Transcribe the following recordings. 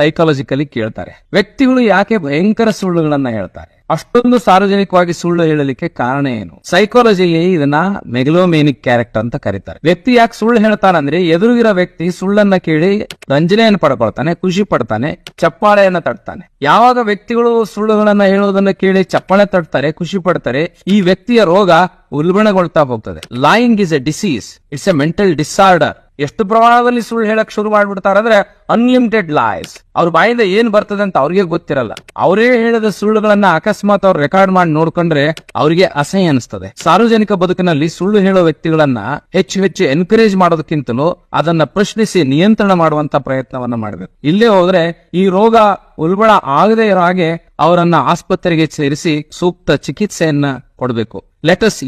Psychologically ಕೇಳ್ತಾರೆ. ವ್ಯಕ್ತಿಗಳು ಯಾಕೆ ಭಯಂಕರ ಸುಳ್ಳುಗಳನ್ನ ಹೇಳ್ತಾರೆ? ಅಷ್ಟೊಂದು ಸಾರ್ವಜನಿಕವಾಗಿ ಸುಳ್ಳು ಹೇಳಲಿಕ್ಕೆ ಕಾರಣ ಏನು? ಸೈಕಾಲಜಿಯಲ್ಲಿ ಇದನ್ನ ಮೆಗಲೋಮೇನಿಕ್ ಕ್ಯಾರೆಕ್ಟರ್ ಅಂತ ಕರೀತಾರೆ. ವ್ಯಕ್ತಿ ಯಾಕೆ ಸುಳ್ಳು ಹೇಳ್ತಾನಂದ್ರೆ ಎದುರುಗಿರೋ ವ್ಯಕ್ತಿ ಸುಳ್ಳನ್ನ ಕೇಳಿ ರಂಜನೆಯನ್ನು ಪಡ್ಕೊಳ್ತಾನೆ, ಖುಷಿ ಪಡ್ತಾನೆ, ಚಪ್ಪಾಳೆಯನ್ನ ತಡ್ತಾನೆ ಯಾವಾಗ ವ್ಯಕ್ತಿಗಳು ಸುಳ್ಳುಗಳನ್ನ ಹೇಳೋದನ್ನ ಕೇಳಿ ಚಪ್ಪಾಳೆ ತಡ್ತಾರೆ ಖುಷಿ ಪಡ್ತಾರೆ, ಈ ವ್ಯಕ್ತಿಯ ರೋಗ ಉಲ್ಬಣಗೊಳ್ತಾ ಹೋಗ್ತದೆ. Lying is a disease it's a mental disorder ಎಷ್ಟು ಪ್ರಮಾಣದಲ್ಲಿ ಸುಳ್ಳು ಹೇಳಕ್ ಶುರು ಮಾಡ್ಬಿಡ್ತಾರೆ ಅಂದ್ರೆ ಅನ್ಲಿಮಿಟೆಡ್ ಲಾಯ್ಸ್ ಅವ್ರ ಬಾಯಿಂದ ಏನ್ ಬರ್ತದೆ ಅಂತ ಅವ್ರಿಗೆ ಗೊತ್ತಿರಲ್ಲ. ಅವರೇ ಹೇಳಿದ ಸುಳ್ಳುಗಳನ್ನ ಅಕಸ್ಮಾತ್ ಅವ್ರು ರೆಕಾರ್ಡ್ ಮಾಡಿ ನೋಡ್ಕೊಂಡ್ರೆ ಅವರಿಗೆ ಅಸಹ್ಯ ಅನಿಸ್ತದೆ. ಸಾರ್ವಜನಿಕ ಬದುಕಿನಲ್ಲಿ ಸುಳ್ಳು ಹೇಳೋ ವ್ಯಕ್ತಿಗಳನ್ನ ಹೆಚ್ಚು ಹೆಚ್ಚು ಎನ್ಕರೇಜ್ ಮಾಡೋದಕ್ಕಿಂತಲೂ ಅದನ್ನ ಪ್ರಶ್ನಿಸಿ ನಿಯಂತ್ರಣ ಮಾಡುವಂತ ಪ್ರಯತ್ನವನ್ನ ಮಾಡಬೇಕು ಇಲ್ಲೇ ಹೋದ್ರೆ ಈ ರೋಗ ಉಲ್ಬಳ ಆಗದೆ ಇರೋ ಹಾಗೆ ಅವರನ್ನ ಆಸ್ಪತ್ರೆಗೆ ಸೇರಿಸಿ ಸೂಕ್ತ ಚಿಕಿತ್ಸೆಯನ್ನ ಕೊಡಬೇಕು. Let us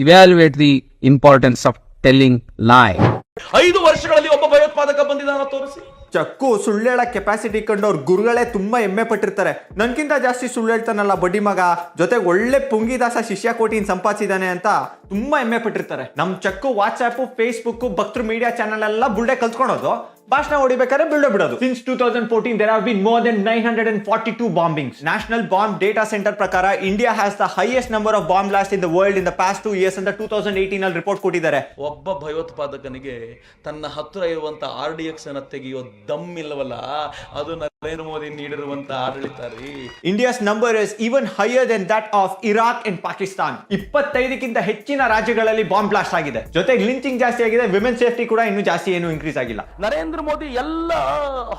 the importance of telling lie ಐದು ವರ್ಷಗಳಲ್ಲಿ ಭಯೋತ್ಪಾದಕ ಬಂದಿದ್ದಾನ ತೋರಿಸಿ. ಚಕ್ಕು ಸುಳ್ಳು ಹೇಳೋ ಕೆಪಾಸಿಟಿ ಕಂಡು ಅವ್ರ ಗುರುಗಳೇ ತುಂಬಾ ಹೆಮ್ಮೆ ಪಟ್ಟಿರ್ತಾರೆ. ನನ್ಕಿಂತ ಜಾಸ್ತಿ ಸುಳ್ಳು ಹೇಳ್ತಾನಲ್ಲ ಬಡ್ಡಿ ಮಗ, ಜೊತೆಗೆ ಒಳ್ಳೆ ಪುಂಗಿದಾಸ ಶಿಷ್ಯ ಕೋಟಿನ ಸಂಪಾದಿಸಿದಾನೆ ಅಂತ ತುಂಬಾ ಹೆಮ್ಮೆ ಪಟ್ಟಿರ್ತಾರೆ. ನಮ್ ಚಕ್ಕು ವಾಟ್ಸ್ಆಪ್ ಫೇಸ್ಬುಕ್ ಭಕ್ತೃ ಮೀಡಿಯಾ ಚಾನಲ್ ಎಲ್ಲ ಬುಲ್ಡೆ ಕಲ್ತ್ಕೊಳೋದು ಭಾಷಣ ಹೊಡಿಬೇಕಾದ್ರೆ ಬಿಲ್ಡ್ ಬಿಡೋದು. Since two thousand fourteen there have been more than nine hundred and forty two bombings National Bomb Data Centre ಪ್ರಕಾರ India has the highest number of bomb blast in the world in the past two years ಅಂತ two thousand eighteen ಅಲ್ಲಿ report ಕೊಟ್ಟಿದ್ದಾರೆ. ಒಬ್ಬ ಭಯೋತ್ಪಾದಕನಿಗೆ ತನ್ನ ಹತ್ತಿರ ಇರುವಂತ R D X ಅನ್ನ ತೆಗೆಯೋ ದಮ್ ಇಲ್ಲವಲ್ಲ? ಅದು ನರೇಂದ್ರ ಮೋದಿ ನೀಡಿರುವಂತ ಆಡಳಿತ ರೀ. India's number is even higher than that of Iraq and Pakistan ಇಪ್ಪತ್ತೈದಕ್ಕಿಂತ ಹೆಚ್ಚಿನ ರಾಜ್ಯಗಳಲ್ಲಿ ಬಾಂಬ್ ಬ್ಲಾಸ್ಟ್ ಆಗಿದೆ. ಜೊತೆಗೆ ಲಿಂಚಿಂಗ್ ಜಾಸ್ತಿ ಆಗಿದೆ ವಿಮೆನ್ ಸೇಫ್ಟಿ ಕೂಡ ಇನ್ನೂ ಜಾಸ್ತಿ ಏನು ಇನ್ಕ್ರೀಸ್ ಆಗಿಲ್ಲ. ನರೇಂದ್ರ ಮೋದಿ ಎಲ್ಲ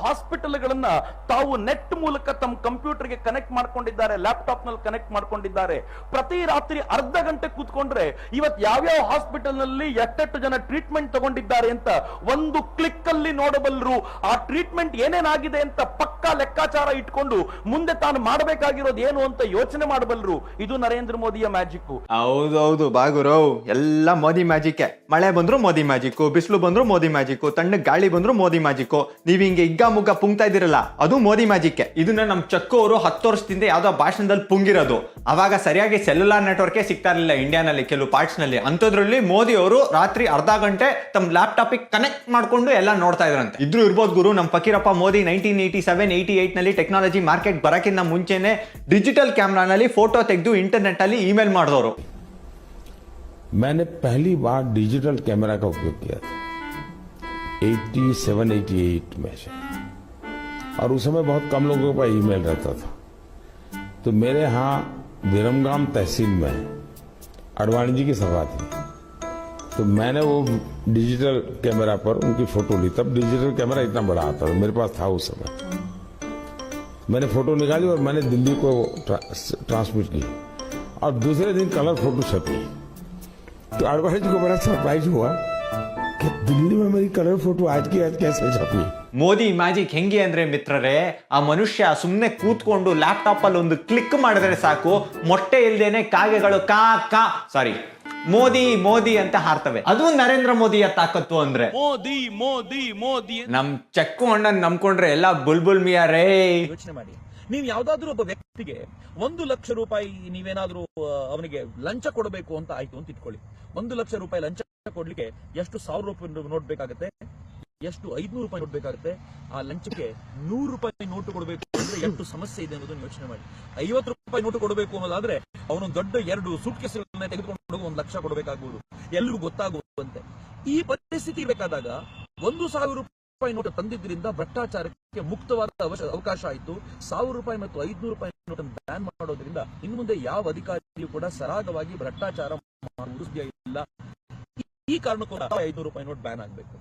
ಹಾಸ್ಪಿಟಲ್ಗಳನ್ನ ತಾವು ನೆಟ್ ಮೂಲಕ ತಮ್ಮ ಕಂಪ್ಯೂಟರ್ಗೆ ಕನೆಕ್ಟ್ ಮಾಡ್ಕೊಂಡಿದ್ದಾರೆ ಲ್ಯಾಪ್ಟಾಪ್ನಲ್ಲಿ ಕನೆಕ್ಟ್ ಮಾಡ್ಕೊಂಡಿದ್ದಾರೆ. ಪ್ರತಿ ರಾತ್ರಿ ಅರ್ಧ ಗಂಟೆ ಕೂತ್ಕೊಂಡ್ರೆ ಇವತ್ ಯಾವ್ಯಾವ ಹಾಸ್ಪಿಟಲ್ನಲ್ಲಿ ಎಷ್ಟೆಷ್ಟು ಜನ ಟ್ರೀಟ್ಮೆಂಟ್ ತಗೊಂಡಿದ್ದಾರೆ ಅಂತ ಒಂದು ಕ್ಲಿಕ್ ಅಲ್ಲಿ ನೋಡಬಲ್ಲರು ಆ ಟ್ರೀಟ್ಮೆಂಟ್ ಏನೇನಾಗಿದೆ ಅಂತ ಪಕ್ಕಾ ಲೆಕ್ಕಾಚಾರ ಇಟ್ಕೊಂಡು ಮುಂದೆ ತಾನು ಮಾಡಬೇಕಾಗಿರೋದು ಏನು ಅಂತ ಯೋಚನೆ ಮಾಡಬಲ್ಲರು ಇದು ನರೇಂದ್ರ ಮೋದಿಯ ಮ್ಯಾಜಿಕ್ ಹೌದೌದು ಬಾಗುರವ್. ಎಲ್ಲ ಮೋದಿ ಮ್ಯಾಜಿಕ್ ಮಳೆ ಬಂದ್ರು ಮೋದಿ ಮ್ಯಾಜಿಕ್ ಬಿಸಿಲು ಬಂದ್ರು ಮೋದಿ ಮ್ಯಾಜಿಕ್ ತಣ್ಣ ಗಾಳಿ ಬಂದ್ರು ಮೋದಿ ಮ್ಯಾಜಿಕ್ ನೀವ್ ಹಿಂಗೆ ಇಗ್ಗ ಮುಗ್ಗ ಪುಂಗ್ತಾ ಇದಿರಲ್ಲ ಅದು ಮೋದಿ ಮ್ಯಾಜಿಕ್ ಇದನ್ನ ನಮ್ ಚಕ್ಕು ಅವರು ಹತ್ತು ವರ್ಷದಿಂದ ಯಾವ್ದೋ ಭಾಷಣದಲ್ಲಿ ಪುಂಗಿರೋದು ಅವಾಗ ಸರಿಯಾಗಿ ಸೆಲ್ಯುಲಾರ್ ನೆಟ್ವರ್ಕೇ ಸಿಗ್ತಾ ಇರಲಿಲ್ಲ ಇಂಡಿಯಾನಲ್ಲಿ ಕೆಲವು ಪಾರ್ಟ್ಸ್ ನಲ್ಲಿ ಅಂಥದ್ರಲ್ಲಿ ಮೋದಿ ಅವರು ರಾತ್ರಿ ಅರ್ಧ ಗಂಟೆ ತಮ್ಮ ಲ್ಯಾಪ್ಟಾಪ್ ಕನೆಕ್ಟ್ ಮಾಡ್ಕೊಂಡು ಎಲ್ಲ ನೋಡ್ತಾ ಇದ್ರಂತೆ ಇದ್ರು ಇರ್ಬೋದು ಗುರು ನಮ್ Fakirappa Modi nineteen eighty seven eighty eight ನಲ್ಲಿ ಟೆಕ್ನಾಲಜಿ ಮಾರ್ಕೆಟ್ ಬರಕ್ಕಿಂತ ಮುಂಚೆನೆ ಡಿಜಿಟಲ್ ಕ್ಯಾಮ್ರಾನಲ್ಲಿ ಫೋಟೋ ತೆಗೆದು ಇಂಟರ್ನೆಟ್ ಅಲ್ಲಿ ಇಮೇಲ್ ಮಾಡಿದವರು मैंने पहली बार डिजिटल कैमरा का उपयोग किया था 87 88 में से। और उस समय बहुत कम लोगों के ईमेल रहता था। तो मेरे यहाँ विरमगाम तहसील में अडवाणी जी की सभा थी। तो मैंने वो डिजिटल कैमरा पर उनकी फ़ोटो ली। तब डिजिटल कैमरा इतना बड़ा आता था, मेरे पास था उस समय। मैंने फ़ोटो निकाली और मैंने दिल्ली को ट्रांसमिट की। और दूसरे दिन कलर फ़ोटो छपी तो अडवाणी जी को बड़ा सरप्राइज़ हुआ ದಿಲ್ಲಿ ಮೆಮರಿ ಕಲರ್ ಫೋಟೋ ಆಜ್ಕಿ ಆಜ್ಕಿ ಸೈಜ್ ಮೋದಿ ಮಾಜಿ ಹೆಂಗೆ ಅಂದ್ರೆ ಮಿತ್ರರೇ ಆ ಮನುಷ್ಯ ಸುಮ್ಮನೆ ಕೂತ್ಕೊಂಡು ಲ್ಯಾಪ್ಟಾಪ್ ಅಲ್ಲಿ ಒಂದು ಕ್ಲಿಕ್ ಮಾಡಿದ್ರೆ ಸಾಕು ಮೊಟ್ಟೆ ಇಲ್ದೇನೆ ಕಾಗೆಗಳು ಕಾ ಕಾ ಸಾರಿ ಮೋದಿ ಮೋದಿ ಅಂತ ಹಾರ್ತವೆ. ಅದು ನರೇಂದ್ರ ಮೋದಿಯ ತಾಕತ್ತು ಅಂದ್ರೆ. ಮೋದಿ ಮೋದಿ ಮೋದಿ ನಮ್ ಚಕ್ಕು ಅಣ್ಣನ್ ನಂಬ್ಕೊಂಡ್ರೆ ಎಲ್ಲ ಬುಲ್ಬುಲ್ ಮಿಯಾರೇ ಯೋಚನೆ ಮಾಡಿ. ನೀವು ಯಾವ್ದಾದ್ರು ಒಬ್ಬ ವ್ಯಕ್ತಿಗೆ ಒಂದು ಲಕ್ಷ ರೂಪಾಯಿ ನೀವೇನಾದ್ರೂ ಅವನಿಗೆ ಲಂಚ ಕೊಡಬೇಕು ಅಂತ ಆಯ್ತು ಅಂತ ಇಟ್ಕೊಳ್ಳಿ. ಒಂದು ಲಕ್ಷ ರೂಪಾಯಿ ಲಂಚ ಕೊಡ್ಲಿಕ್ಕೆ ಎಷ್ಟು ಸಾವಿರ ರೂಪಾಯಿ ನೋಟ್ ಬೇಕಾಗುತ್ತೆ? ಎಷ್ಟು ಐದ್ನೂರು ರೂಪಾಯಿ ನೋಟ್ ಬೇಕಾಗುತ್ತೆ? ಆ ಲಂಚಕ್ಕೆ ನೂರು ರೂಪಾಯಿ ನೋಟು ಕೊಡಬೇಕು ಅಂದ್ರೆ ಎಷ್ಟು ಸಮಸ್ಯೆ ಇದೆ ಅನ್ನೋದನ್ನ ಯೋಚನೆ ಮಾಡಿ. ಐವತ್ತು ರೂಪಾಯಿ ನೋಟು ಕೊಡಬೇಕು ಅನ್ನೋದಾದ್ರೆ ಅವನು ದೊಡ್ಡ ಎರಡು ಸೂಟ್ ಕೇಸ್ಗಳನ್ನ ತೆಗೆದುಕೊಂಡು ಒಂದು ಲಕ್ಷ ಕೊಡಬೇಕಾಗುವುದು ಎಲ್ರಿಗೂ ಗೊತ್ತಾಗುವಂತೆ. ಈ ಪರಿಸ್ಥಿತಿ ಬೇಕಾದಾಗ ಒಂದು ಸಾವಿರ ರೂಪಾಯಿ ನೋಟು ತಂದಿದ್ದರಿಂದ ಭ್ರಷ್ಟಾಚಾರಕ್ಕೆ ಮುಕ್ತವಾದ ಅವಕಾಶ ಆಯಿತು. ಸಾವಿರ ರೂಪಾಯಿ ಮತ್ತು ಐದ್ನೂರು ರೂಪಾಯಿ ನೋಟನ್ನು ಬ್ಯಾನ್ ಮಾಡೋದ್ರಿಂದ ಇನ್ನು ಮುಂದೆ ಯಾವ ಅಧಿಕಾರಿಯೂ ಕೂಡ ಸರಾಗವಾಗಿ ಭ್ರಷ್ಟಾಚಾರ ಮಾಡುವುದು ಇಲ್ಲ. ಈ- ಕಾರಣಕ್ಕೂ ಐದ್ನೂರು ರೂಪಾಯಿ ನೋಟ್ ಬ್ಯಾನ್ ಆಗಬೇಕು.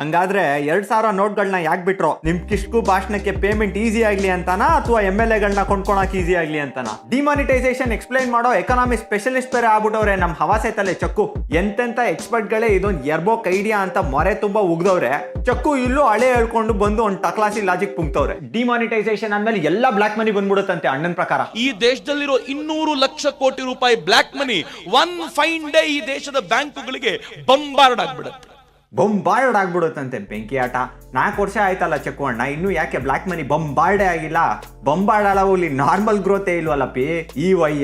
ಹಂಗಾದ್ರೆ ಎರಡ್ ಸಾವಿರ ನೋಟ್ಗಳನ್ನ ಯಾಕೆ ಬಿಟ್ರು ನಿಮ್ ಕಿಷ್ಟು ಭಾಷಣಕ್ಕೆ ಪೇಮೆಂಟ್ ಈಸಿ ಆಗ್ಲಿ ಅಂತಾನಾ ಅಥವಾ ಎಂ ಎಲ್ ಎಗಳನ್ನ ಕೊಂಡ್ಕೊಳಕ್ ಈಸಿ ಆಗ್ಲಿ ಅಂತಾನ? ಡಿಮಾನಿಟೈಸೇಷನ್ ಎಕ್ಸ್ಪ್ಲೈನ್ ಮಾಡೋ ಎಕನಾಮಿ ಸ್ಪೆಷಲಿಸ್ಟ್ ಬೇರೆ ಆಗ್ಬಿಟ್ಟವ್ರೆ ನಮ್ ಹವಾಸೆ ತಲೆ ಚಕ್ಕು. ಎಂತೆಂತ ಎಕ್ಸ್ಪರ್ಟ್ ಗಳೇ ಇದೊಂದು ಎರ್ಬೋಕ್ ಐಡಿಯಾ ಅಂತ ಮೊರೆ ತುಂಬಾ ಉಗ್ದವ್ರೆ. ಚಕ್ಕು ಇಲ್ಲೂ ಹಳೆ ಹೇಳ್ಕೊಂಡು ಬಂದು ಒಂದು ಟಕ್ಲಾಸಿ ಲಾಜಿಕ್ ಪುಂಕ್ತವ್ರೆ ಡಿಮಾನಿಟೈಸೇಷನ್ ಅಂದ್ಮೇಲೆ ಎಲ್ಲ ಬ್ಲಾಕ್ ಮನಿ ಬಂದ್ಬಿಡುತ್ತಂತೆ ಅಣ್ಣನ್ ಪ್ರಕಾರ. ಈ ದೇಶದಲ್ಲಿರೋ ಇನ್ನೂರು ಲಕ್ಷ ಕೋಟಿ ರೂಪಾಯಿ black money one fine day ಈ ದೇಶದ ಬ್ಯಾಂಕುಗಳಿಗೆ ಬಂಬಾರ್ಡ್ ಆಗ್ಬಿಡುತ್ತೆ ಬೊಂಬಾರ್ಡ್ ಆಗ್ಬಿಡುತ್ತಂತೆ ಬೆಂಕಿ ಆಟ. ನಾಲ್ಕು ವರ್ಷ ಆಯ್ತಲ್ಲ ಚಕ್ಕು ಅಣ್ಣ ಇನ್ನು ಯಾಕೆ ಬ್ಲಾಕ್ ಮನಿ ಬೊಂಬಾರ್ಡೇ ಆಗಿಲ್ಲ? ಬೊಂಬಾರ್ಡ್ ಹೋಗ್ಲಿ ನಾರ್ಮಲ್ ಗ್ರೋತೆ ಇಲ್ವಲ್ಲ ಪಿ ಈ ವೈ